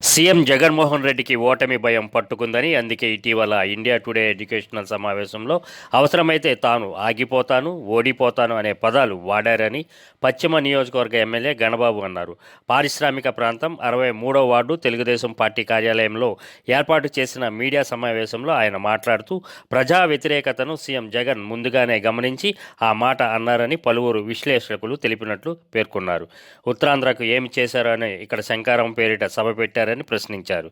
CM Jaganmohan రెడ్డికి ఓటమి భయం పట్టుకుందని అందుకే ఇటీవల ఇండియా టుడే ఎడ్యుకేషనల్ సమావేశంలో అవసరమైతే తాను ఆగిపోతాను ఓడిపోతాను అనే పదాలు వాడారని పశ్చిమ నియోజకవర్గ ఎమ్మెల్యే గణబాబు అన్నారు. పారిశ్రామిక ప్రాంతం అరవై మూడో వార్డు తెలుగుదేశం పార్టీ కార్యాలయంలో ఏర్పాటు చేసిన మీడియా సమావేశంలో ఆయన మాట్లాడుతూ ప్రజా వ్యతిరేకతను సీఎం జగన్ ముందుగానే గమనించి ఆ మాట అన్నారని పలువురు విశ్లేషకులు తెలిపినట్లు పేర్కొన్నారు. ఉత్తరాంధ్రకు ఏమి చేశారు అని ఇక్కడ శంకారం పేరిట సభ పెట్టారు పెట్టారని ప్రశ్నించారు.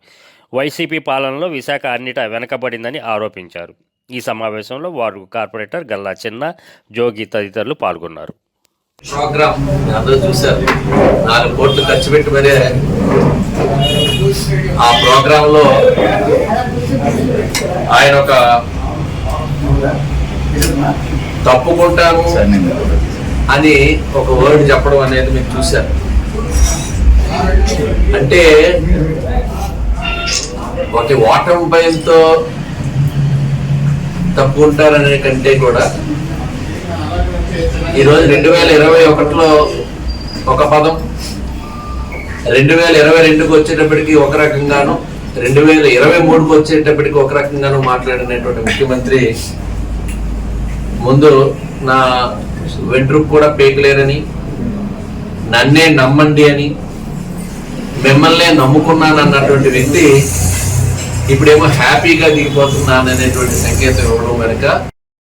వైసీపీ పాలనలో విశాఖ అన్నిటా వెనకబడిందని ఆరోపించారు. ఈ సమావేశంలో వారు కార్పొరేటర్ గల్లా చిన్న జోగి తదితరులు పాల్గొన్నారు. ప్రోగ్రామ్ అందరూ చూశారు. నాలుగు కోట్లు ఖర్చు పెట్టి మరే ఆ ప్రోగ్రామ్లో ఆయన ఒక తప్పుకుంటాను అని ఒక వర్డ్ చెప్పడం అనేది మీరు చూశారు. అంటే ఒక ఓటమి భయంతో తప్పుకుంటారనే కంటే కూడా ఈరోజు రెండు వేల ఇరవై ఒకటిలో ఒక పదం రెండు వేల ఇరవై రెండుకి వచ్చేటప్పటికి ఒక రకంగాను రెండు వేల ఇరవై మూడుకి వచ్చేటప్పటికి ఒక రకంగాను మాట్లాడినటువంటి ముఖ్యమంత్రి ముందు నా వెంట్రుకు కూడా పేకలేరని నన్నే నమ్మండి అని మిమ్మల్నే నమ్ముకున్నాను అన్నటువంటి వ్యక్తి ఇప్పుడేమో హ్యాపీగా దిగిపోతున్నాను అనేటువంటి సంకేతం ఇవ్వడం వెనుక